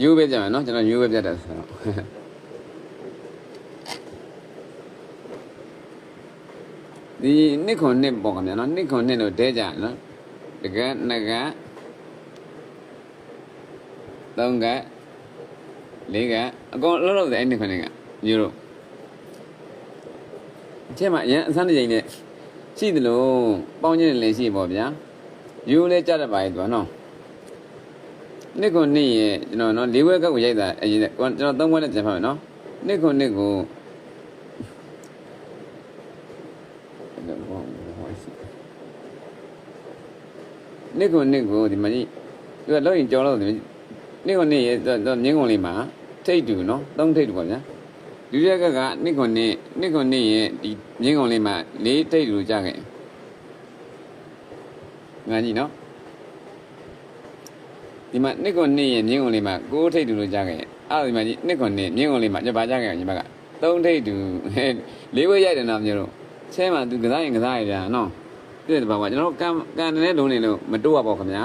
ယူပဲကြမယ်နော်ကျွန်တော်ယူပဲပြတ်တယ်ဆိုတော့ဒီနှစ်ခွန်နှစ်ပေါ့ခင်ဗျာနော်နှစ်ခွန်နှစ်လို့တဲကြနော်တကယ်နှစ်ကသုံးကလေးကအကုန်လုံးလုံးတဲ့အဲ့နှစ်ခွန်နှစ်ကယူလို့အချက်မှာအရင်အစမ်းတစ်ချိန်နဲ့ရှိသလိုပေါင်းချင်းလည်းရှိပေါ့ဗျာယူလည်းကြတတ်ပါရဲ့သူကနော် နှစ်ခုနှစ်ရဲ့ကျွန်တော်နော်လေးဝဲကောက်ကိုရိုက်တာအရင်ကကျွန်တော်သုံးဝဲနဲ့ပြန်ဖတ်မယ်နော်နှစ်ခုနှစ်ကိုနှစ်ခုနှစ်ကိုဒီမှာကြီးသူကလောက်ရင်ကြော်လို့ဒီနှစ်ခုနှစ်ရဲ့တော့မြင်းကုန်လေးမှာထိတ်တူနော်သုံးထိတ်တူပါဗျာဒုတိယကကနှစ်ခုနှစ်နှစ်ခုနှစ်ရဲ့ဒီမြင်းကုန်လေးမှာလေးထိတ်တူကြခဲ့ငါကြီးနော် ဒီမှာနှစ်ခွန်နှစ်ရဲ့မြင်းကုန်လေးမှာကိုးထိတ်တူလို့ကြားခဲ့အဲ့ဒါဒီမှာကြီးနှစ်ခွန်နှစ်မြင်းကုန်လေးမှာကျပါကြားခဲ့ညီမကသုံးထိတ်တူလေးဝဲရိုက်တယ်နော်မျိုးတို့ဆဲမှာသူကစားရင်ကစားရတာနော်ပြည့်တဲ့ဘာကကျွန်တော်ကန်ကန်တဲ့လုံးနေလို့မတိုးရပါဘူးခင်ဗျာ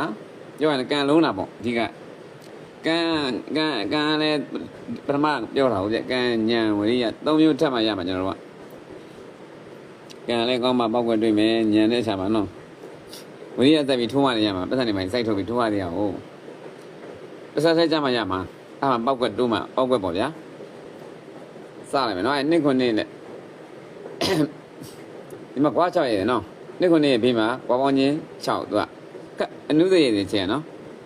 ပြောရင်ကန်လုံးတာပေါ့အဓိကကန်ကန်ကန်လည်းပထမပြောတာဟုတ်ပြကန်ညံဝရိယသုံးမျိုးထပ်မှရမှာကျွန်တော်တို့ကကန်လည်းကောင်းမှပောက်ွက်တွေ့မယ်ညံတဲ့ခြာပါနော်ဝရိယသက်ပြီးထိုးမှလည်းရမှာပတ်စံနေမှစိုက်ထုတ်ပြီးထိုးရသေးအောင်ဟု တ်တစ်ဆက်ဆက်ကြမှာရမှာအဲ့မှာပောက်ကွက်တိုးမှာပောက်ကွက်ပေါ့ဗျာစလိုက်မယ်နော်အဲ့နှစ်ခုနှစ်နဲ့ဒီမှာကွာ6ရဲ့နော်နှစ်ခုနှစ်ရဲ့ဘေးမှာကွာပေါင်းချင်း6သူကအနုသေရဲ့ချင်းနော်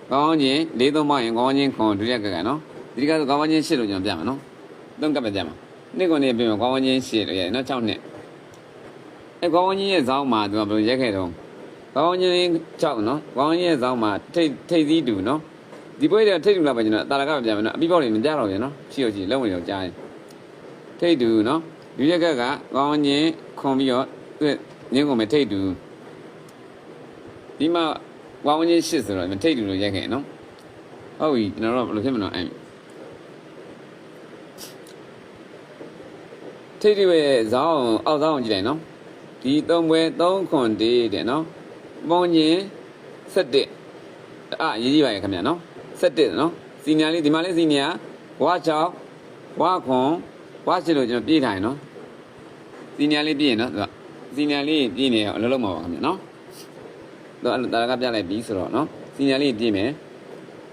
ကွာပေါင်းချင်း၄သုံးပေါင်းရင်ကွာပေါင်းချင်းခွန်ဒုတိယကကနော်ဒီကတော့ကွာပေါင်းချင်း8လို့ကျွန်တော်ပြမှာနော်သုံးကပ်ပဲပြမှာနှစ်ခုနှစ်ရဲ့ဘေးမှာကွာပေါင်းချင်း8လို့ရဲ့နော်6နှစ်အဲ့ကွာပေါင်းချင်းရဲ့ဇောင်းမှာသူကဘယ်လိုရက်ခဲ့တော့ကွာပေါင်းချင်း6နော်ကွာပေါင်းချင်းရဲ့ဇောင်းမှာထိတ်ထိတ်သီးတူနော် ဒီပွဲတွေထိတ်တူလာပဲကျွန်တော်တာလကပြန်မယ်နော်အပြီးပေါက်တွေမကြတော့ဘူးနော်ရှိရရှိလုံးဝင်တော့ကြားရင်ထိတ်တူနော်ဒီရက်ကကကောင်းချင်းခွန်ပြီးတော့သူ့ငင်းကုန်မယ်ထိတ်တူဒီမှာကောင်းချင်းရှစ်ဆိုတော့ထိတ်တူလို့ရိုက်ခဲ့နော်ဟုတ်ပြီကျွန်တော်တို့ဘယ်လိုဖြစ်မလို့အဲ့ထိတ်တူရဲ့ဇောင်းအောက်ဇောင်းကြည့်လိုက်နော်ဒီသုံးပွဲ3ခွန်တေးတဲ့နော်ပေါင်းချင်း7အာရေးကြည့်ပါရဲ့ခင်ဗျာနော် 7နော်စီနီယာလေးဒီမှာလေးစီနီယာဝါ6ဝါခွန်ဝါ8လို့ကျွန်တော်ပြေးထိုင်နော်စီနီယာလေးပြေးရင်နော်သူကစီနီယာလေးပြေးနေအောင်အလုပ်လုပ်မှာပါခင်ဗျနော်သူအဲ့လိုတာကပြလိုက်ပြီဆိုတော့နော်စီနီယာလေးပြေးမယ်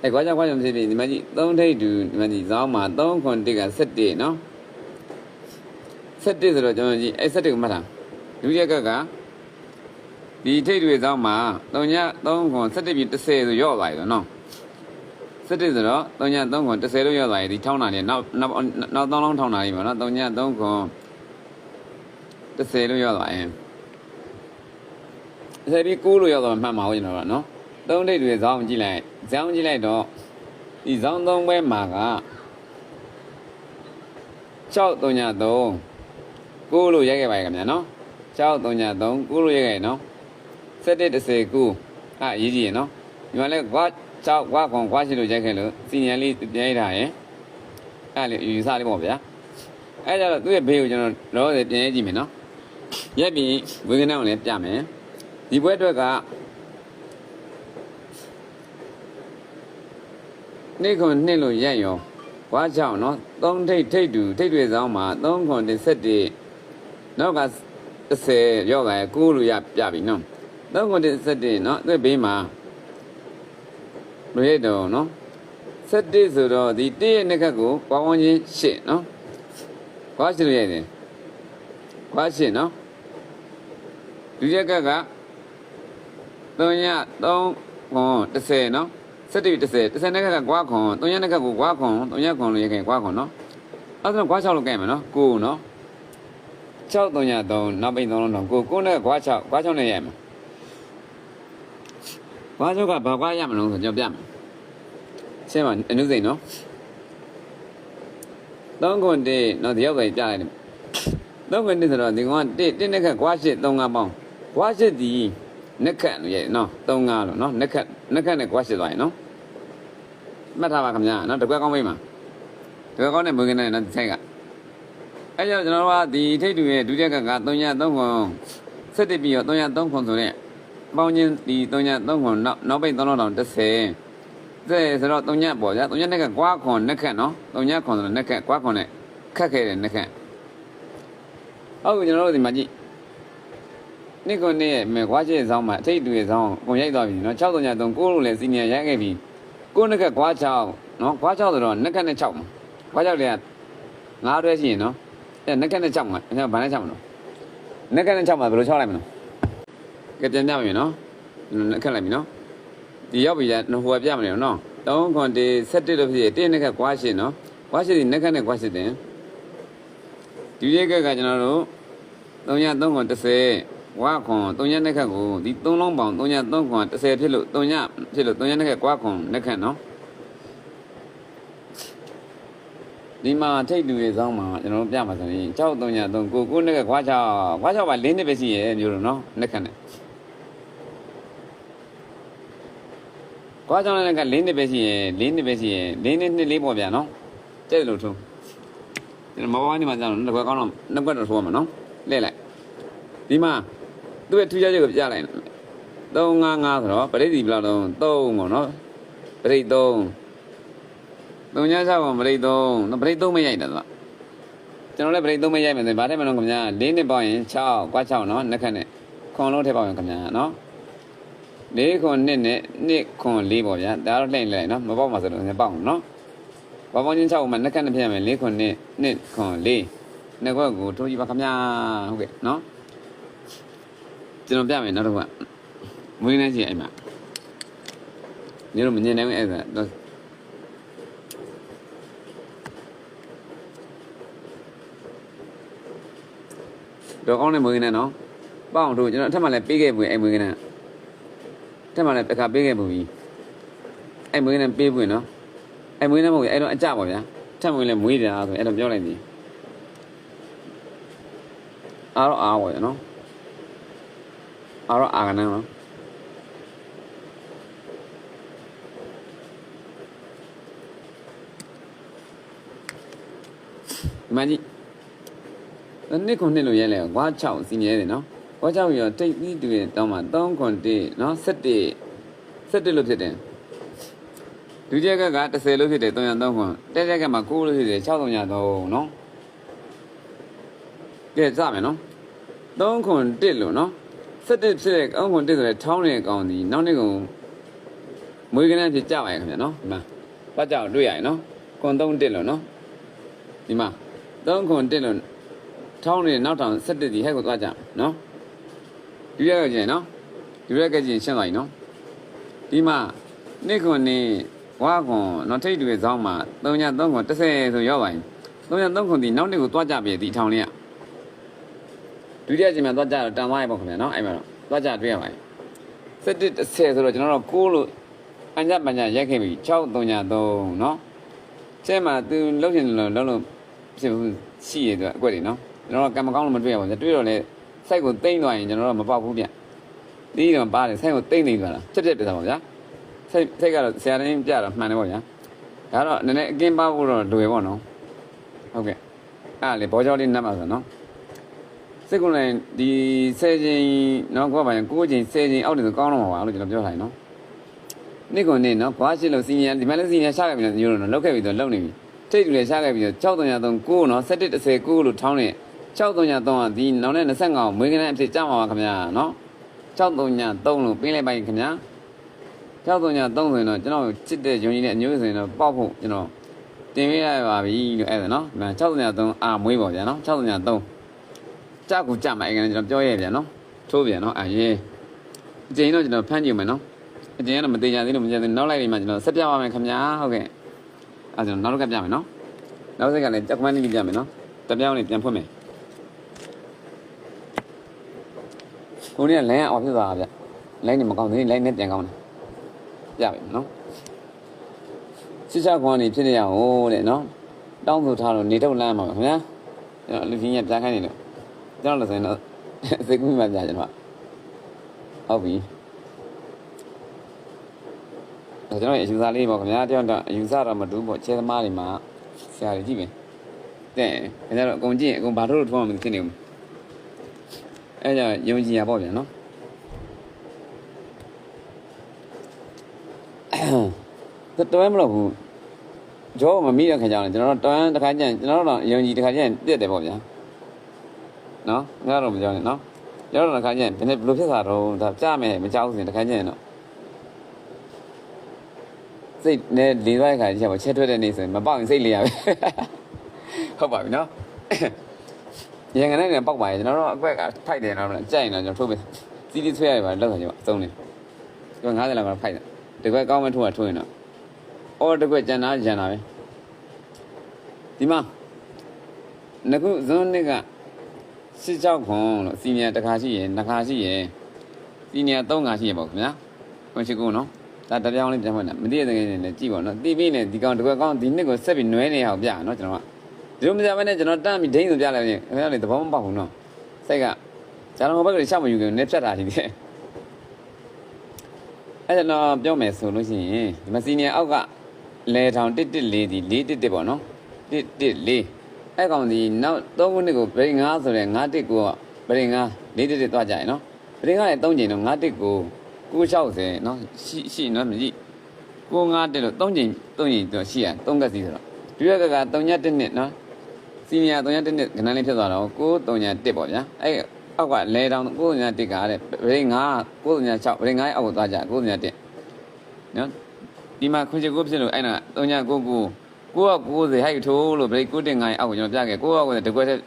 အဲခွာကြခွာကြမဖြစ်ဖြစ်ဒီမှာကြီး3ထိပ်တူဒီမှာကြီးဇောင်းမှာ3ခွန်1က7နော်7ဆိုတော့ကျွန်တော်ကြီးအဲ7ကိုမှတ်တာဒုတိယကကဒီထိပ်တွေဇောင်းမှာ3ည3ခွန်7ပြီး10ဆိုရော့သွားပြီနော် စတစ်ဆိုတော့3ည3ခွန်30လို့ရောက်သွားရင်ဒီထောင်းတာလေးနောက်နောက်နောက်3လုံးထောင်းတာလေးပေါ့နော်3ည3ခွန်30လို့ရောက်သွားရင်ဆက်ပြီး9လို့ရောက်သွားမှမှတ်မှာဟုတ်ကျွန်တော်ကနော်3ဒိတ်တွေဇောင်းကြည့်လိုက်ဇောင်းကြည့်လိုက်တော့ဒီဇောင်း3ဘဲမှာက6 3ည3 9လို့ရိုက်ခဲ့ပါရဲ့ခင်ဗျာနော်6 3ည3 9လို့ရိုက်ခဲ့နော်7 10 9အာရေးကြည့်ရနော်ဒီမှာလဲ ကွာကြောက်ကွာခွန်ကွာရှိလို့ရိုက်ခဲ့လို့စီညံလေးပြဲထားရင်အဲ့လေယူဆလေးပေါ့ဗျာအဲ့ကြတော့သူ့ရဲ့ဘေးကိုကျွန်တော်လောဆယ်ပြန်ရေးကြည့်မယ်နော်ရက်ပြီးဝေကနအောင်လည်းပြမယ်ဒီဘွဲအတွက်ကနေ့ခွန်နှစ်လို့ရက်ရောကွာချောင်းနော်သုံးထိတ်ထိတ်တူထိတ်တွေဆောင်မှာသုံးခွန်တစ်ဆက်တည်းနောက်က30ရောက်လာရင်9လို့ရပြပြီနော်သုံးခွန်တစ်ဆက်တည်းနော်သူ့ဘေးမှာ လူရိတ်တော်နော်7ဆိုတော့ဒီ1ရဲ့နှစ်ခတ်ကိုကွာဝန်းချင်း8နော်ကွာရှိလို့ရိုက်တယ်ကွာ8နော်ဒုတိယကက3ည3ခွန်30နော်7ပြီး30 30နှစ်ခတ်ကကွာခွန်3ညနှစ်ခတ်ကိုကွာခွန်3ညခွန်လို့ရိုက်ခဲ့ကွာခွန်နော်အဲ့ဒါကွာ6လို့ကြိုက်မယ်နော်9နော်6 3ည3နောက်ပိတ်3လုံးတော့9 9နဲ့ကွာ6ကွာ6နဲ့ရိုက်မယ်။ ဘာကြောင့်ကဘာကွာရမလို့ဆိုကြောက်ပြမယ်။ရှင်းပါအနုစိန်နော်။သုံးခွန်တေးနော်ဒီရောက်ပဲကြားလိုက်တယ်။သုံးခွန်တေးဆိုတော့ဒီကောင်ကတေးတင်းနဲ့ခက်ကွာရှစ်သုံးငါပေါင်း။ကွာရှစ်ဒီနက်ခတ်လို့ရဲ့နော်သုံးငါလို့နော်နက်ခတ်နက်ခတ်နဲ့ကွာရှစ်သွားရင်နော်။မှတ်ထားပါခင်ဗျာနော်တကွက်ကောင်းမိမှာ။တကွက်ကောင်းနဲ့မွေးကနေနော်ဒီဆိုင်ကအဲကြောင့်ကျွန်တော်တို့ကဒီထိတ်တူရဲ့ဒုတိယကက3ည3ခွန်7ပြီးတော့3ည3ခွန်ဆိုတဲ့ ပေါင်းချင်းဒီ3ည3ခွန်နောက်နောက်ပိတ်3လောက်တောင်30တဲ့ဆိုတော့တုံညက်ပေါ့ဗျာတုံညက်နဲ့ကကွာခွန်နဲ့ခက်နော်တုံညက်ခွန်ဆိုတော့နဲ့ခက်ကွာခွန်နဲ့ခက်ခဲတယ်နဲ့ခက်ဟုတ်ပြီကျွန်တော်တို့ဒီမှာကြည့်နိကွန်နဲ့မေကွာချေဆောင်မှာအထိတ်တူရဲ့ဆောင်ပုံရိုက်သွားပြီနော်6တုံညက်3ကိုလို့လည်းစီနီယာရိုက်ခဲ့ပြီကိုနဲ့ခက်ကွာ6နော်ကွာ6ဆိုတော့နဲ့ခက်နဲ့6မှာကွာ6တွေကငါးတွဲရှိရင်နော်အဲနဲ့ခက်နဲ့6မှာအဲ့ဘာနဲ့6မှာနော်နဲ့ခက်နဲ့6မှာဘယ်လို6လိုက်မလဲ ကဲပြန်ကြပြီနော်နဲ့ခက်လိုက်ပြီနော်ဒီရောက်ပြီလားဟိုကပြမနေနော်3ခွန်တေ7လို့ဖြစ်တင်းနဲ့ကကွာရှင်းနော်ကွာရှင်းဒီနဲ့ကနဲ့ကွာရှင်းတယ်ဒီရက်ကကကျွန်တော်တို့3ည3ခွန်30ဝါခွန်3ညနဲ့ကကိုဒီ3လုံးပေါင်း3ည3ခွန်30ဖြစ်လို့3ညဖြစ်လို့3ညနဲ့ကကွာခွန်နဲ့ကနော်ဒီမှာထိတ်တူရဲ့ဆောင်းမှာကျွန်တော်တို့ပြမှာဆိုရင်6 3ည3ကိုကိုနဲ့ကကွာ6ကွာ6ပါ၄နှစ်ပဲရှိရဲ့မျိုးလို့နော်နဲ့ကနဲ့ ကွာကြောင်းလည်းက၄နှစ်ပဲရှိရင်၄နှစ်ပဲရှိရင်၄နှစ်နှစ်လေးပေါ့ဗျာနော်ကျဲ့တယ်လို့ထုံးကျွန်တော်မဘောင်းနေမှာကြောင်းနှစ်ခွက်ကောင်းတော့နှစ်ခွက်တော့ထိုးရမှာနော်လဲလိုက်ဒီမှာသူ့ရဲ့ထူးခြားချက်ကိုပြလိုက်355ဆိုတော့ပရိသီဘယ်လောက်တော့3ပေါ့နော်ပရိ3 3ည6ပေါ့ပရိ3နော်ပရိ3မရိုက်တာသူကကျွန်တော်လည်းပရိ3မရိုက်မယ်ဆိုရင်ဗားတယ်မလို့ခင်ဗျာ၄နှစ်ပေါင်းရင်6ကွာ6နော်နှစ်ခက်နဲ့ခွန်လုံးထည့်ပေါင်းရင်ခင်ဗျာနော် ၄ခွန်နှစ်နဲ့နှစ်ခွန်၄ပေါ့ဗျာဒါတော့လှိမ့်လိုက်နော်မပေါက်မှာဆိုတော့ငါပေါက်နော်ဘာပေါင်းချင်း6မှာနှစ်ကနှစ်ပြရမယ်၄ခွန်နှစ်နှစ်ခွန်၄နှစ်ခွက်ကိုထိုးကြည့်ပါခင်ဗျာဟုတ်ကဲ့နော်ကျွန်တော်ပြမယ်နောက်တစ်ခါမွေးနေချင်အဲ့မှာနေတော့မမြင်နိုင်ဘူးအဲ့ဒါတော့တော့ကောင်းနေမွေးနေနော်ပေါ့အောင်တို့ကျွန်တော်အထက်မှာလည်းပေးခဲ့ဘူးအဲ့မွေးနေ တက်မှလည်းတစ်ခါပေးခဲ့ပူပြီအဲ့မွေးနဲ့ပေးပွင့်နော်အဲ့မွေးနဲ့မဟုတ်ဘူးအဲ့တော့အကြပါဗျာထက်မွေးလည်းမွေးတယ်ဆိုအဲ့တော့ပြောလိုက်ပြီအားတော့အားပါရနော်အားတော့အားကနန်းနော်ဒီမကြီးနှစ်ခုနှစ်လို့ရဲလဲဝါ6စီမြဲတယ်နော် ဝါ6ရောတိတ်ပြီးတူရင်တောင်းမှာ3ခွန်1နော်7 7လို့ဖြစ်တယ်ဒုတိယကက30လို့ဖြစ်တယ်303ခွန်တက်တက်ကမှာ9လို့ဖြစ်တယ်603နော်ကဲစမယ်နော်3ခွန်1လို့နော်7ဖြစ်တဲ့3ခွန်1ဆိုတဲ့ထောင်းနေတဲ့ကောင်ဒီနောက်နေ့ကောင်မွေးကနန်းဖြစ်ကြပါရဲ့ခင်ဗျာနော်ဒီမှာပတ်ကြအောင်တွေ့ရရင်နော်ခွန်3 1လို့နော်ဒီမှာ3ခွန်1လို့ထောင်းနေတဲ့နောက်ထောင်7ဒီဟဲ့ကိုသွားကြနော် ဒီရက်ကကျင်နော်ဒီရက်ကကျင်ရှင်းသွားပြီနော်ဒီမှာနေ့ခွန်နေဝါခွန်နော်ထိတ်တွေစောင်းမှာ3ည3ခွန်30ဆိုရောက်ပါရင်3ည3ခွန်ဒီနောက်နေ့ကိုသွားကြပြီဒီထောင်လေးကဒုတိယကျင်မှာသွားကြတော့တန်သွားရပေါ့ခင်ဗျာနော်အဲ့မှာတော့သွားကြတွေ့ရပါရင်7 30ဆိုတော့ကျွန်တော်တို့6လို့အညပညာရက်ခဲ့ပြီ6 3ည3နော်ကျဲမှာသူလှုပ်ရှင်လို့လှုပ်လို့ဖြစ်ဘူးရှိရတဲ့အကွက်တွေနော်ကျွန်တော်ကံမကောင်းလို့မတွေ့ရပါဘူးတွေ့တော့လေ စိုက်ကိုတိမ့်သွားရင်ကျွန်တော်တို့မပေါက်ဘူးဗျတီးတော့ပါတယ်စိုက်ကိုတိမ့်နေသွားတာချက်ချက်ပြတာပါဗျာစိုက်စိုက်ကတော့ဆရာတိုင်းပြတာမှန်တယ်ပေါ့ဗျာဒါတော့နည်းနည်းအကင်းပါဖို့တော့လွယ်ပေါ့နော်ဟုတ်ကဲ့အဲ့ဒါလေဘောကြောလေးနတ်ပါဆိုနော်စိတ်ကုန်လိုက်ဒီဆယ်ချိန်နော်ကွာပါရင်ကိုးချိန်ဆယ်ချိန်အောက်တယ်ဆိုကောင်းတော့မှာပါလို့ကျွန်တော်ပြောထားရင်နော်နေ့ကုန်နေ့နော်ဘွားရှိလို့စီနီယာဒီမလေးစီနီယာရှာခဲ့ပြီနော်ညိုးတော့လောက်ခဲ့ပြီဆိုလောက်နေပြီထိတ်တူလေရှာခဲ့ပြီဆို6303 9နော်7139လို့ထောင်းနေတယ် 6303ဒီနောင်နဲ့25ကိုမွေးကနေအဖြစ်ကြောက်ပါပါခင်ဗျာနော်6303လို့ပေးလိုက်ပါရင်ခင်ဗျာ6303ဆိုရင်တော့ကျွန်တော်ချစ်တဲ့ယုံကြည်တဲ့အမျိုးဆိုရင်တော့ပေါက်ဖို့ကျွန်တော်တင်ပေးရပါပြီလို့အဲ့ဒါနော်ဒီမှာ6303အာမွေးပါဗျာနော်6303ကြောက်ကူကြမှာအဲ့ကနေကျွန်တော်ပြောရပြန်နော်ထိုးပြန်နော်အရင်အကျင်းတော့ကျွန်တော်ဖမ်းကြည့်မယ်နော်အကျင်းကတော့မသေးကြသေးလို့မကြသေးနောက်လိုက်နေမှကျွန်တော်ဆက်ပြပါမယ်ခင်ဗျာဟုတ်ကဲ့အဲ့ဒါကျွန်တော်နောက်တစ်ခါပြမယ်နော်နောက်တစ်ခါလည်းကြက်ကမန်းလေးပြမယ်နော်တပြောင်းလေးပြန်ဖွင့်မယ် ကိုနေကလိုင်းအော်ဖြစ်သွားတာဗျလိုင်းနေမကောင်းသေးလိုင်းနဲ့ပြန်ကောင်းတယ်ပြပြီနော်ချစ်ချခွန်နေဖြစ်နေရအောင်တဲ့နော်တောင်းဆိုထားလို့နေထုတ်လမ်းမှာခင်ဗျာကျွန်တော်လူကြီးညပြန်ခိုင်းနေလို့ကျွန်တော်လည်းဆိုရင်တော့စိတ်ကူးမှပြကျွန်တော်ဟုတ်ပြီဒါကျွန်တော်အယူဆလေးပေါ့ခင်ဗျာတယောက်တော့အယူဆတော့မတူပေါ့ခြေသမားတွေမှာဆရာတွေကြည့်မယ်တဲ့ခင်ဗျားတော့အကုန်ကြည့်အကုန်ဘာလို့လို့ထုံးမှမဖြစ်နေဘူး အဲကြောင့်ယုံကြည်ရပေါ့ဗျာနော်တွန်းမလို့ဘူးကြောမမိတဲ့ခါကျတော့ကျွန်တော်တို့တွန်းတစ်ခါကျရင်ကျွန်တော်တို့တော့ယုံကြည်တစ်ခါကျရင်ပြက်တယ်ပေါ့ဗျာနော်ငါတော့မကြောက်နဲ့နော်ကျွန်တော်တို့တစ်ခါကျရင်ဘယ်နဲ့ဘယ်လိုဖြစ်တာတော့ဒါကြမယ်မကြောက်ဘူးဆိုရင်တစ်ခါကျရင်တော့စိတ်နဲ့လေသွားတဲ့ခါကျတော့ချက်ထွက်တဲ့နေ့ဆိုရင်မပေါက်ရင်စိတ်လေးရပဲဟုတ်ပါပြီနော် ရန်ကနေနဲ့ပေါက်ပါရဲ့ကျွန်တော်တို့အကွက်ကဖိုက်တယ်နော်ကြိုက်ရင်တော့ကျွန်တော်ထိုးမယ်စီးစီးဆွဲရပါလောက်ခါကျတော့အဆုံးနေကျွန်တော်90လောက်ကတော့ဖိုက်တယ်ဒီကွက်ကောင်းမှထိုးတာထိုးရင်တော့အော်ဒီကွက်ကျန်တာကျန်တာပဲဒီမှာငခုဇွန်နှစ်ကစစ်ကြောက်ခွန်လို့စီနီယာတစ်ခါရှိရင်နှစ်ခါရှိရင်စီနီယာသုံးခါရှိရင်ပေါ့ခင်ဗျာခွန်ရှိကူနော်ဒါတပြောင်းလေးပြန်ဖွင့်တာမသိတဲ့ငယ်နဲ့လည်းကြည့်ပါနော်တီးပြီးနေဒီကောင်ဒီကွက်ကောင်းဒီနှစ်ကိုဆက်ပြီးနွဲနေအောင်ပြနော်ကျွန်တော်က ဒီလိုမကြဘဲနဲ့ကျွန်တော်တန်းပြီးဒိန်းဆိုပြလိုက်ရင်ခင်ဗျားလေသဘောမပေါက်ဘူးနော်စိတ်ကကျွန်တော်ဘက်ကရှောက်မယူခင်နဲ့ဖြတ်တာရှိတယ်အဲ့ဒါတော့ပြောမယ်ဆိုလို့ရှိရင်ဒီမစီနီယာအောက်ကလဲထောင်114ဒီ411ပေါ့နော်114အဲ့ကောင်ဒီနောက်3ခုနှစ်ကိုဗရိန်9ဆိုတဲ့919ကဗရိန်9 411သွားကြရနော်ဗရိန်9လည်း3ချိန်တော့919 960နော်ရှိရှိနော်မကြည့်951လို့3ချိန်3ချိန်တော့ရှိရ3ကက်စီဆိုတော့ဒီရကက3ည1နှစ်နော် စီနီယာ3ည1နှစ်ခဏလေးဖြစ်သွားတော့931ပေါ့ဗျာအဲ့အောက်ကလဲတောင်931ကတဲ့ဗရိန်9 936ဗရိန်9အောက်ကိုသွားကြ931နော်ဒီမှာခွန်ချေကိုဖြစ်လို့အဲ့ဒါ399 990ဟိုက်ထိုးလို့ဗရိတ်9တင်9အောက်ကိုကျွန်တော်ပြခဲ့990တကွက်တဲ့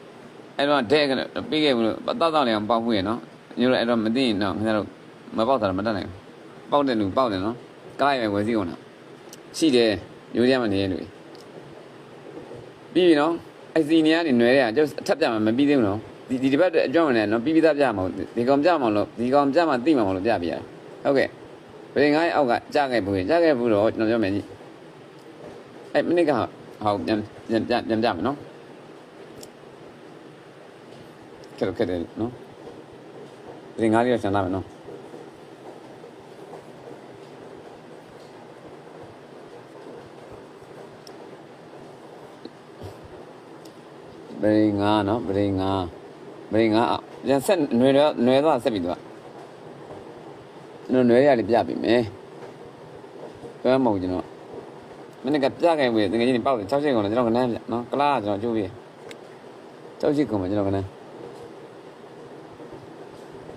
အဲ့တော့ဒဲကပြီးခဲ့ဘူးလို့တောက်တောက်လေးအောင်ပေါက်မှုရနော်ညတို့အဲ့တော့မသိရင်တော့ခင်ဗျားတို့မပေါက်တာတော့မတတ်နိုင်ဘူးပေါက်တဲ့လူပေါက်တယ်နော်ကားရယ်ဝယ်စီးကုန်တာရှိတယ်ရိုးရမနေရလူပြီးပြီနော် အဲ့စီနေကနေနွယ်တဲ့ကကျုပ်အထက်ပြမှာမပြီးသေးဘူးနော်ဒီဒီတစ်ပတ်အကြောင်းနဲ့နော်ပြီးပြီးသားပြမှာဒီကောင်ပြမှာလို့ဒီကောင်ပြမှာသိမှာမလို့ပြပြရဟုတ်ကဲ့ဗရိတ်9အောက်ကကြားခဲ့ဘူးကြားခဲ့ဘူးတော့ကျွန်တော်ပြောမယ်ကြီးအဲ့မိနစ်ကဟောပြန်ပြန်ပြန်ပြန်ပြမယ်နော်ကဲကဲနော်ဒီငါးလေးရဆန်လာမယ်နော် ပရိငါနော်ပရိငါပရိငါအောင်ပြန်ဆက်နွယ်နွယ်သွားဆက်ပြီးသွားကျွန်တော်နွယ်ရလေးပြပေးမယ်ကမ်းမုံကျွန်တော်မနေ့ကပြခိုင်ဝေးငွေချင်းပေါက်တယ်6ချက်ကုန်တယ်ကျွန်တော်ကနန်းပြနော်ကလားကျွန်တော်ကျိုးပြီး6ချက်ကုန်မှာကျွန်တော်ကနန်း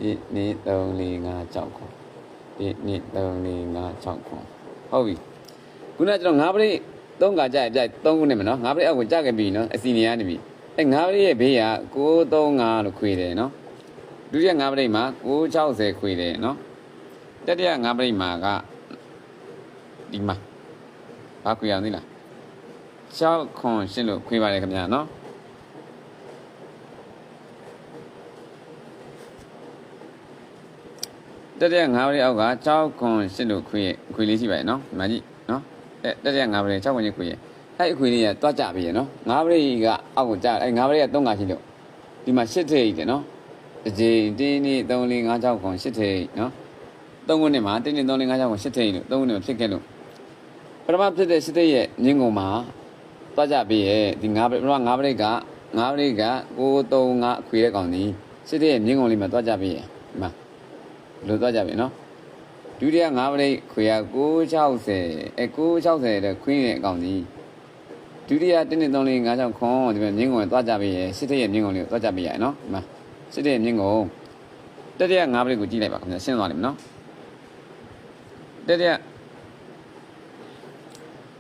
1 2 3 4 5 6ကုန်1 2 3 4 5 6ကုန်ဟုတ်ပြီခုနကကျွန်တော်9ပရိ3ကကြိုက်ကြိုက်3ခုနဲ့မနော်9ပရိအောက်ကိုကြခဲ့ပြီနော်အစီနေရနေပြီ အဲ9ပရိရဲ့ဘေးက635လို့ခွေတယ်နော်ဒုတိယ9ပရိမှာ660ခွေတယ်နော်တတိယ9ပရိမှာကဒီမှာဘာခွေအောင်သိလား6ခွန်ရှင်းလို့ခွေပါတယ်ခင်ဗျာနော်တတိယ၅ဘရိအောက်က6ခွန်ရှင်းလို့ခွေခွေလေးရှိပါတယ်နော်ဒီမှာကြည့်နော်အဲတတိယ၅ဘရိ6ခွန်ချင်းခွေရဲ့ အဲ့အခွေလေးကတွားကြပြီရနော်၅ဘရိကအောက်ကိုကြာအဲ့၅ဘရိက3ကရှိလို့ဒီမှာ8ထိပ်တယ်နော်တစ်ကြိမ်တင်းနေ3 4 5 6ခွန်8ထိပ်နော်3ခုနဲ့မှာတင်းနေ3 4 5 6ခွန်8ထိပ်လို့3ခုနဲ့ဖြစ်ခဲ့လို့ပထမဖြစ်တဲ့စစ်တဲ့ရဲ့မြင်းကုန်မှာသွားကြပြီရဲ့ဒီငါးပထမငါးပရိတ်ကငါးပရိတ်က635အခွေတဲ့ကောင်ဒီစစ်တဲ့ရဲ့မြင်းကုန်လေးမှာသွားကြပြီရဲ့ဒီမှာဘယ်လိုသွားကြပြီနော်ဒုတိယငါးပရိတ်ခွေက660အဲ660တဲ့ခွင်းရဲ့အကောင်ဒီ ဒုတိယ1 2 3 4 5 6ခွန်ဒီမှာမြင်းကုန်သွားကြပြီရယ်စစ်တဲ့ရဲ့မြင်းကုန်လေးကိုသွားကြပြီရယ်နော်ဒီမှာစစ်တဲ့ရဲ့မြင်းကုန်တတိယ9ပလိကိုကြည့်လိုက်ပါခင်ဗျာရှင်းသွားလိမ့်မယ်နော်တတိယ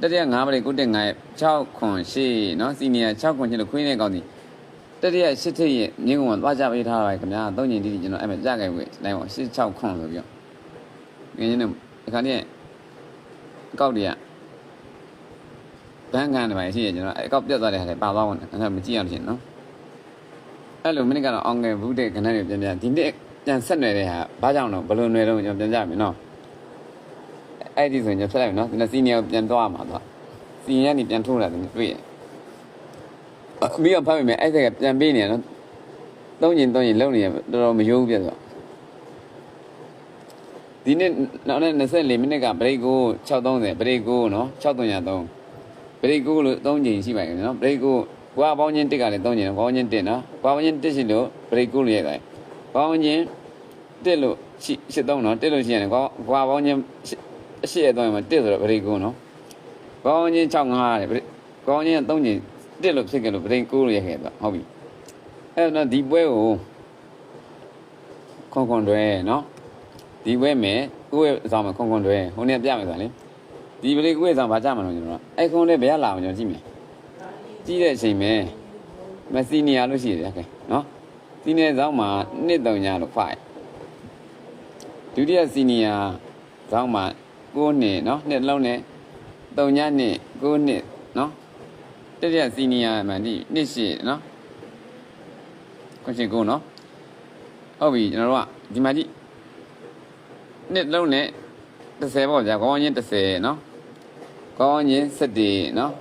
တတိယ9ပလိကိုတက်9ရဲ့6ခွန်8နော်စီနီယာ6ခွန်8လို့ခွင်းနေကောင်းသည်တတိယစစ်တဲ့ရဲ့မြင်းကုန်ကသွားကြပေးထားပါခင်ဗျာသုံးညင်တိတိကျွန်တော်အဲ့မှာကြားခဲ့ပြီတိုင်းပါ6 6ခွန်ဆိုပြီးတော့ငင်းချင်းတို့ဒီခါနဲ့အောက်တည်းက ဘန်းကန်တွေပါရှိရကျွန်တော်အကောက်ပြတ်သွားတဲ့ခါလေးပါသွားဝင်အဲ့ဒါမကြည့်အောင်ရှင်နော်အဲ့လိုမိနစ်ကတော့အောင်ငယ်ဘူးတဲ့ခဏတွေပြန်ပြန်ဒီနေ့ပြန်ဆက်နေတဲ့ဟာဘာကြောင့်တော့ဘယ်လိုနယ်တော့ကျွန်တော်ပြန်ကြမယ်နော်အဲ့ဒီဆိုရင်ကျွန်တော်ဆက်လိုက်မယ်နော်ဒီနေ့စီနီယာကိုပြန်သွားမှာတော့စီနီယာကနေပြန်ထိုးလာတယ်တွေ့ရအမိကဖတ်မိမယ်အဲ့ဒါကပြန်ပေးနေရနော်သုံးရင်သုံးရင်လုံနေရတော်တော်မယိုးပြဆိုဒီနေ့နောက်နေ့24မိနစ်ကဘရိတ်ကို630ဘရိတ်ကိုနော်6303 ဘရိတ်ကိုလို့3ချိန်ရှိပါရဲ့နော်ဘရိတ်ကိုကွာပေါင်းချင်းတစ်ကလည်း3ချိန်ပေါင်းချင်းတစ်နော်ကွာပေါင်းချင်းတစ်ရှိလို့ဘရိတ်ကိုလို့ရတယ်ပေါင်းချင်းတစ်လို့ရှိ83နော်တစ်လို့ရှိရတယ်ကွာကွာပေါင်းချင်းအရှိရတော့မှတစ်ဆိုတော့ဗရိတ်ကုန်းနော်ကောင်းချင်း6 5တဲ့ကောင်းချင်း3ချင်းတက်လို့ဖြစ်ကြလို့ပရိန်9လို့ရခဲ့တော့ဟုတ်ပြီအဲ့တော့ဒီပွဲကိုခွန်ခွန်တွဲနော်ဒီပွဲမယ်ကိုယ့်ရဲ့အဆောင်မှာခွန်ခွန်တွဲဟိုနေ့ပြမယ်ဆိုရင်လေ ဒီပရိကိုယ့်ရဲ့အဆောင်ဘာကြမှာလို့ကျွန်တော်အဲ့ခွန်လေးဘယ်ရလာအောင်ကျွန်တော်ကြည့်မယ်ကြည့်တဲ့အချိန်မှာမစီနီယာလို့ရှိတယ်ခင်နော်စီနီယာဆောင်မှာနှစ်တုံညာလို့ဖိုက်ဒုတိယစီနီယာဆောင်မှာ9နှစ်နော်နှစ်လုံးနဲ့တုံညာနှစ်9နှစ်နော်တတိယစီနီယာမှာဒီနှစ်ရှိနော်ခွန်ရှင်ကိုနော်ဟုတ်ပြီကျွန်တော်တို့ကဒီမှာကြည့်နှစ်လုံးနဲ့30ပေါ့ဗျာကောင်းချင်း30နော် ကောင်းချင်း7နော်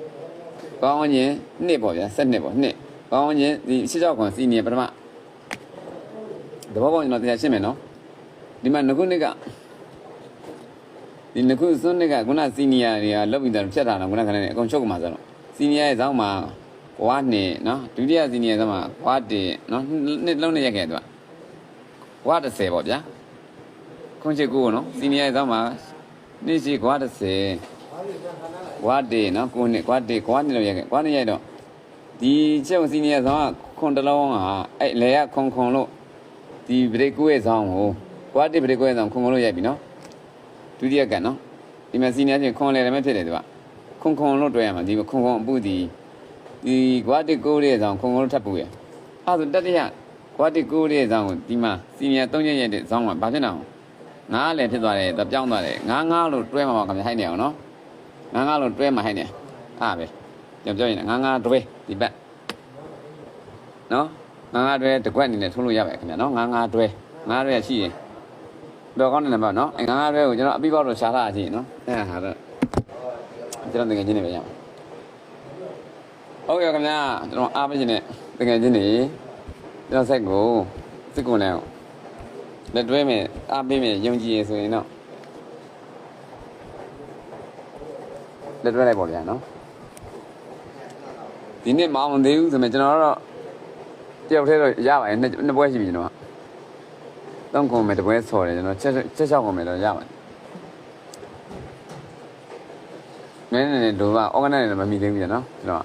ကောင်းချင်းနှစ်ပေါ့ဗျာ7နှစ်ပေါ့နှစ်ကောင်းချင်းဒီရှစ်ချောက်ခွန်စီနီယာပထမတဘောပေါင်းကျွန်တော်တရားရှင်းမယ်နော်ဒီမှာငခုနှစ်ကဒီငခုစွန်းနှစ်ကခုနစီနီယာတွေကလောက်ပြီးတော့ဖြတ်တာတော့ခုနကလည်းအကုန်ချုပ်ကမှာဆိုတော့စီနီယာရဲ့ဇောင်းမှာဝါနှစ်နော်ဒုတိယစီနီယာဇောင်းမှာဝါတစ်နော်နှစ်လုံးနဲ့ရက်ခဲ့သူကဝါ30ပေါ့ဗျာခွန်ချစ်ကိုနော်စီနီယာရဲ့ဇောင်းမှာနေ့ရှိဝါ30 ဝါတစ်နော်ကိုနှစ်ကွာတစ်ကွာနှစ်လို့ရက်ခဲ့ကွာနှစ်ရက်တော့ဒီချက်စီနီယာဇောင်းကခွန်တလုံးကအဲ့လေရခွန်ခွန်လို့ဒီဘရိတ်ကိုရဲ့ဇောင်းကိုကွာတစ်ဘရိတ်ကိုရဲ့ဇောင်းခွန်ခွန်လို့ရိုက်ပြီနော်ဒုတိယကနော်ဒီမှာစီနီယာချင်းခွန်လေတယ်မဲ့ဖြစ်တယ်သူကခွန်ခွန်လို့တွဲရမှာဒီခွန်ခွန်အပူဒီဒီဂွာတိကိုရဲ့ဆောင်ခွန်ခွန်လို့ထပ်ပူရအဲ့ဒါတတိယဂွာတိကိုရဲ့ဆောင်ကိုဒီမှာစီနီယာ၃ရက်ရက်တဲ့ဆောင်မှာဘာဖြစ်နေအောင်ငားလည်းဖြစ်သွားတယ်ပြောင်းသွားတယ်ငားငားလို့တွဲမှာပါခင်ဗျဟိုက်နေအောင်နော် ငားငားလို့တွဲမှာဟိုက်နေအားပဲကျွန်တော်ပြောရင်ငားငားတွဲဒီဘက်နော်ငားငားတွဲတကွက်အနေနဲ့ထုံးလို့ရပါခင်ဗျနော်ငားငားတွဲငားတွဲရှိရင်တော့ကောင်းတယ်ပေါ့နော်အဲငါးငါးရဲကိုကျွန်တော်အပိပေါက်တော့ရှားလာကြည့်နော်အဲဟာတော့ကျွန်တော်တကယ်ချင်းနေပဲရအောင်ဟုတ်ကဲ့ခင်ဗျာကျွန်တော်အားပေးခြင်းနဲ့တကယ်ချင်းနေကျွန်တော်ဆက်ကိုစစ်ကုန်လည်းလက်တွဲမယ်အားပေးမယ်ယုံကြည်ရဆိုရင်တော့ လက်တွဲလိုက်ပေါ့ဗျာနော်ဒီနေ့မအောင်သေးဘူးဆိုမှကျွန်တော်တော့တယောက်တည်းတော့ရပါတယ်နှစ်နှစ်ပွဲရှိပြီကျွန်တော်ကတောင်းကုန်မယ်တပွဲဆော်တယ်ကျွန်တော်ချက်ချက်ချောက်ကုန်မယ်တော့ရပါတယ်နည်းနည်းနဲ့တို့က organize နဲ့မမိသေးဘူးကျွန်တော်ကျွန်တော်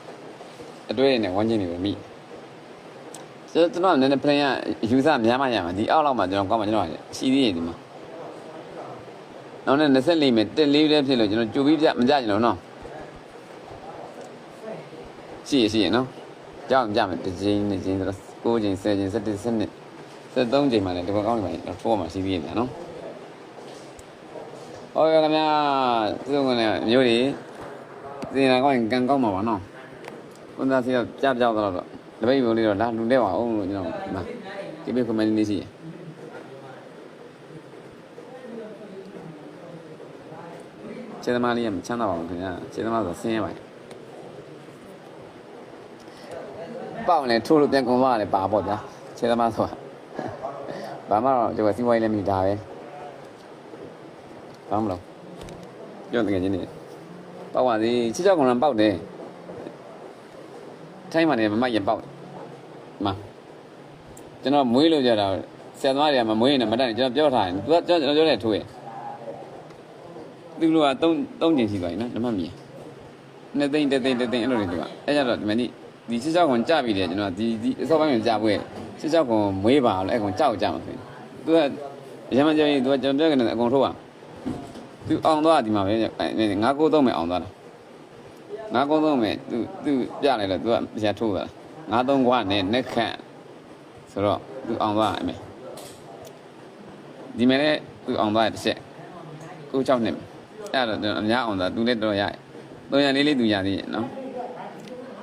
အတွေ့နဲ့ဝန်းကျင်နေပဲမိကျွန်တော်ကျွန်တော်နည်းနည်း plan က user များမှရမှာဒီအောက်လောက်မှာကျွန်တော်ကောင်းမှာကျွန်တော်ရှိသေးတယ်ဒီမှာနောက်နဲ့24မိနစ်တက်လေးလေးဖြစ်လို့ကျွန်တော်ကြိုပြီးပြမကြကြလို့နော် ရှိရရှိရနော်ကြောက်ကြမယ်တစ်ချိန်နှစ်ချိန်ဆိုတော့9ချိန်10ချိန်17 17 73ချိန်မှလည်းဒီဘက်ကောင်းနေပါရင်တော့မှာရှိသေးတယ်ဗျာနော်ဟုတ်ကဲ့ခင်ဗျာသူတို့ကလည်းမျိုးတွေစင်လာကောင်းရင်ကန်ကောင်းမှာပါနော်ကွန်သားစီကကြားကြောက်တော့တော့တပိတ်ပုံလေးတော့လာလူလဲပါအောင်လို့ကျွန်တော်ဒီမှာဒီပိတ်ကွန်မန့်လေးရှိရခြေသမားလေးကမချမ်းသာပါဘူးခင်ဗျာခြေသမားဆိုဆင်းရဲပါတယ် ပေါ့နဲ့ထိုးလို့ပြန်ကုန်သွားတယ်ပါပေါ့ဗျာခြေသမားဆိုတာဘာမှတော့ကျွန်တော်စီးပွားရေးလည်းမိတာပဲဘာမလို့ပြောတကယ်ချင်းနေပေါက်ပါစေချစ်ချောက်ကောင်လည်းပေါက်တယ်ထိုင်းမှာနေမမရင်ပေါက်မကျွန်တော်မွေးလို့ကြတာဆရာသမားတွေကမမွေးရင်မတတ်ကျွန်တော်ပြောထားတယ်သူကကျွန်တော်ပြောတယ်ထိုးရသူတို့က3 3ကျင်ရှိသွားပြီနော်ဓမ္မမြင်နှစ်သိန်းတစ်သိန်းတစ်သိန်းအဲ့လိုတွေသူကအဲ့ကြတော့ဒီမနေ့ ဒီချစ်ချောက်ကောင်ကြပြီတယ်ကျွန်တော်ဒီဒီအစောပိုင်းကကြပွဲချစ်ချောက်ကောင်မွေးပါလို့အဲ့ကောင်ကြောက်ကြမှာဆိုရင်သူကရမကြောင်ရင်သူကကျွန်တော်ပြောကနေအကုန်ထုတ်อ่ะသူအောင်သွားဒီမှာပဲငါကိုသုံးမယ်အောင်သွားတာငါကိုသုံးမယ်သူသူပြလိုက်တော့သူကဆရာထိုးတာငါသုံးကွာနဲ့နဲ့ခန့်ဆိုတော့သူအောင်သွားအမေဒီမဲ့လည်းသူအောင်သွားတစ်ချက်ကို6နှစ်အဲ့တော့အများအောင်သွားသူလည်းတော့ရတယ်300လေးလေးသူရသေးရဲ့နော်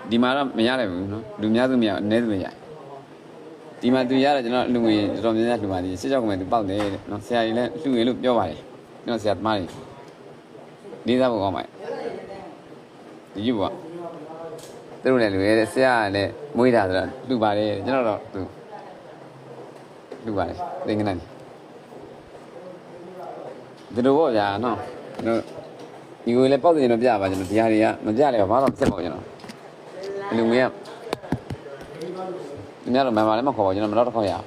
ဒီမှာတော့မရတယ်ဘူးနော်လူများစုမရအနည်းစုပဲရတယ်ဒီမှာသူရတော့ကျွန်တော်လူငွေတော်တော်များများလူပါသေးစစ်ကြောက်ကမဲ့သူပေါက်တယ်တဲ့နော်ဆရာကြီးလည်းလူငွေလို့ပြောပါတယ်ကျွန်တော်ဆရာသမားတွေလေးစားဖို့ကောင်းပါတယ်ဒီယူပါသူတို့လည်းလူရဲတဲ့ဆရာကလည်းမွေးတာဆိုတော့လူပါတယ်ကျွန်တော်တော့သူလူပါတယ်သင်္ကန်းဒီလိုပေါ့ဗျာနော်ကျွန်တော်ဒီကိုလည်းပေါက်တယ်ကျွန်တော်ပြပါကျွန်တော်ဒီဟာတွေကမပြလဲဘာမှမဖြစ်ပါဘူးကျွန်တော် လူငွေကဒီနေ့တော့မန်ပါလည်းမခေါ်ပါဘူးကျွန်တော်မတော့တစ်ခေါက်ရအောင်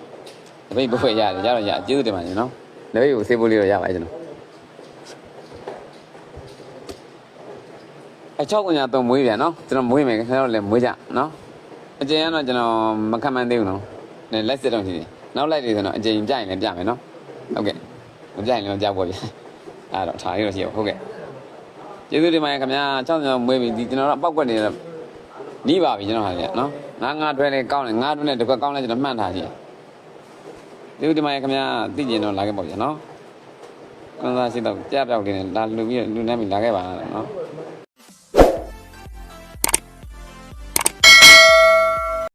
တပိတ်ဘွယ်ရတယ်ကြတော့ရအကျေးဇူးတင်ပါတယ်နော်လက်ပိတ်ကိုဆေးဖို့လေးတော့ရပါတယ်ကျွန်တော်အချောက်ကွန်ညာတော့မွေးပြန်နော်ကျွန်တော်မွေးမယ်ခင်ဗျားတို့လည်းမွေးကြနော်အကျဉ်းကတော့ကျွန်တော်မခံမှန်းသေးဘူးနော်နဲ့လက်စစ်တော့ရှိတယ်နောက်လိုက်နေဆိုတော့အကျဉ်းကြိုက်ရင်လည်းပြမယ်နော်ဟုတ်ကဲ့မပြရင်လည်းကြောက်ပါဗျအဲ့တော့ထားရတော့ရှိရောဟုတ်ကဲ့ကျေးဇူးတင်ပါတယ်ခင်ဗျာချောက်ကျွန်တော်မွေးပြီဒီကျွန်တော်တော့ပောက်ကွက်နေတော့ နီးပါပြီကျွန်တော်ဟာလေနော်ငါငါတွဲလေးကောင်းတယ်ငါတွဲနဲ့တစ်ခွက်ကောင်းလဲကျွန်တော်မှန်ထားကြည့်ကျေးဇူးတင်ပါတယ်ခင်ဗျာသိကျင်တော့လာခဲ့ပါဗျာနော်ကွန်စားရှိတော့ကြားပြောက်လေးနဲ့လာလူပြီးလူနှမ်းပြီးလာခဲ့ပါနော်